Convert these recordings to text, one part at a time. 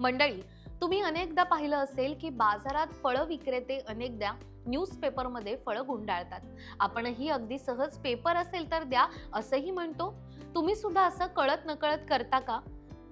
मंडळी तुम्ही अनेकदा पाहिलं असेल की बाजारात फळं विक्रेते अनेकदा न्यूजपेपरमध्ये फळं गुंडाळतात. आपणही अगदी सहज पेपर असेल तर द्या असंही म्हणतो. तुम्ही सुद्धा असं कळत नकळत करता का?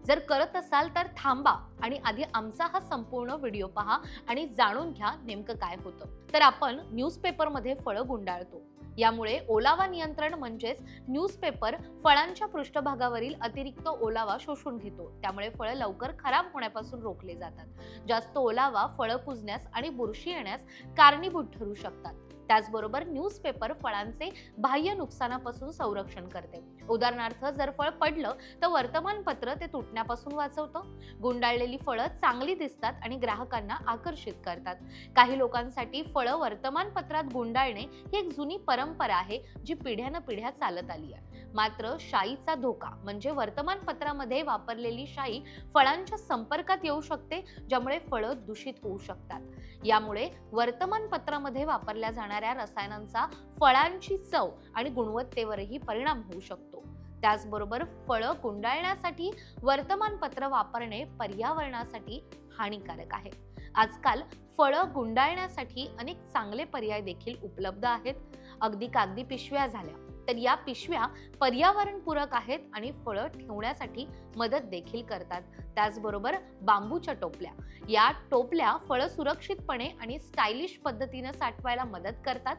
जर करत असाल तर थांबा आणि आधी आमचा हा संपूर्ण व्हिडिओ पहा आणि जाणून घ्या नेमकं काय होतं. तर आपण न्यूजपेपरमध्ये फळं गुंडाळतो. यामुळे ओलावा नियंत्रण म्हणजेच न्यूजपेपर फळांच्या पृष्ठभागावरील अतिरिक्त ओलावा शोषून घेतो. त्यामुळे फळं लवकर खराब होण्यापासून रोखले जातात. जास्त ओलावा फळं कुजण्यास आणि बुरशी येण्यास कारणीभूत ठरू शकतात. त्याचबरोबर न्यूजपेपर फळांचे बाह्य नुकसानापासून संरक्षण करते. उदाहरणार्थ जर फळ पडलं तर वर्तमानपत्र ते तुटण्यापासून वाचवतं. गुंडाळलेली फळं चांगली दिसतात आणि ग्राहकांना आकर्षित करतात. काही लोकांसाठी फळं वर्तमानपत्रात गुंडाळणे ही एक जुनी परंपरा आहे जी पिढ्यानं पिढ्या चालत आली आहे. मात्र शाईचा धोका म्हणजे वर्तमानपत्रामध्ये वापरलेली शाई फळांच्या संपर्कात येऊ शकते ज्यामुळे फळं दूषित होऊ शकतात. यामुळे वर्तमानपत्रामध्ये वापरल्या जाणाऱ्या रसायनांचा फळांची चव आणि गुणवत्तेवरही परिणाम होऊ शकतो. त्याचबरोबर फळं गुंडाळण्यासाठी वर्तमानपत्र वापरणे पर्यावरणासाठी हानिकारक आहे. आजकाल फळं गुंडाळण्यासाठी अनेक चांगले पर्याय देखील उपलब्ध आहेत. अगदी कागदी पिशव्या झाल्या. तर या पिशव्या पर्यावरणपूरक आहेत आणि फळं ठेवण्यासाठी मदत देखील करतात. त्याचबरोबर बांबूच्या टोपल्या. या टोपल्या फळं सुरक्षितपणे आणि स्टायलिश पद्धतीनं साठवायला मदत करतात.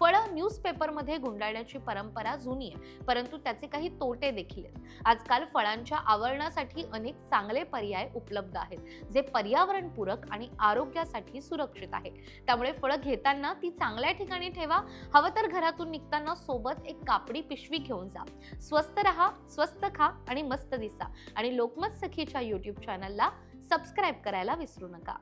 फळं न्यूजपेपरमध्ये गुंडाळण्याची परंपरा जुनी आहे परंतु त्याचे काही तोटे देखील आहेत. आजकाल फळांच्या आवरणासाठी अनेक चांगले पर्याय उपलब्ध आहेत जे पर्यावरणपूरक आणि आरोग्यासाठी सुरक्षित आहे. त्यामुळे फळं घेताना ती चांगल्या ठिकाणी ठेवा हवं तर घरातून निघताना सोबत एक कापडी पिशवी घेऊन जा. स्वस्त रहा स्वस्त खा आणि मस्त दिसा. आणि लोकमत सखीच्या युट्यूब चॅनलला सबस्क्राईब करायला विसरू नका.